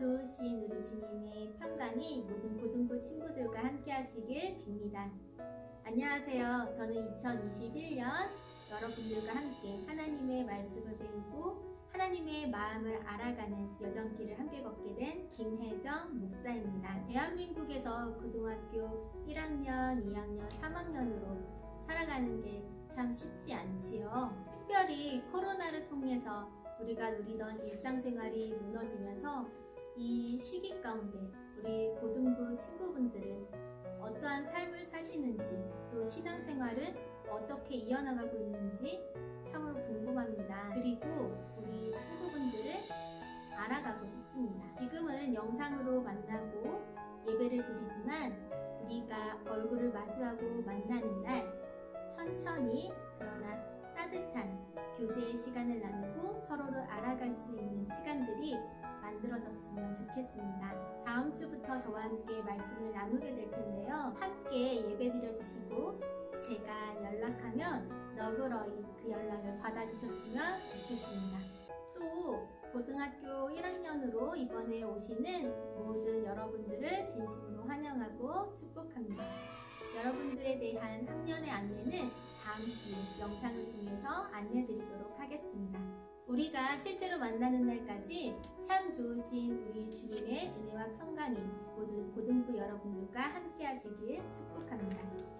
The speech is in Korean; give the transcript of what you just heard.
주님의 평강이 모든 고등부 친구들과 함께 하시길 빕니다. 안녕하세요. 저는 2021년 여러분들과 함께 하나님의 말씀을 배우고 하나님의 마음을 알아가는 여정길을 함께 걷게 된 김혜정 목사입니다. 대한민국에서 고등학교 1학년, 2학년, 3학년으로 살아가는 게 참 쉽지 않지요. 특별히 코로나를 통해서 우리가 누리던 일상생활이 무너지면서 이 시기 가운데 우리 고등부 친구분들은 어떠한 삶을 사시는지 또 신앙생활은 어떻게 이어나가고 있는지 참으로 궁금합니다. 그리고 우리 친구분들을 알아가고 싶습니다. 지금은 영상으로 만나고 예배를 드리지만 우리가 얼굴을 마주하고 만나는 날 천천히 그러나 따뜻한 교제의 시간을 나누고 서로를 알아갈 수 있는 시간들이 만들어졌으면 좋겠습니다. 다음 주부터 저와 함께 말씀을 나누게 될 텐데요. 함께 예배 드려주시고 제가 연락하면 너그러이 그 연락을 받아주셨으면 좋겠습니다. 또 고등학교 1학년으로 이번에 오시는 모든 여러분들을 진심으로 환영하고 축복합니다. 여러분들에 대한 학년의 안내는 다음 주 영상을 통해서 안내드리도록 하겠습니다. 우리가 실제로 만나는 날까지 참 좋으신 우리 주님의 은혜와 평강이 모든 고등부 여러분들과 함께 하시길 축복합니다.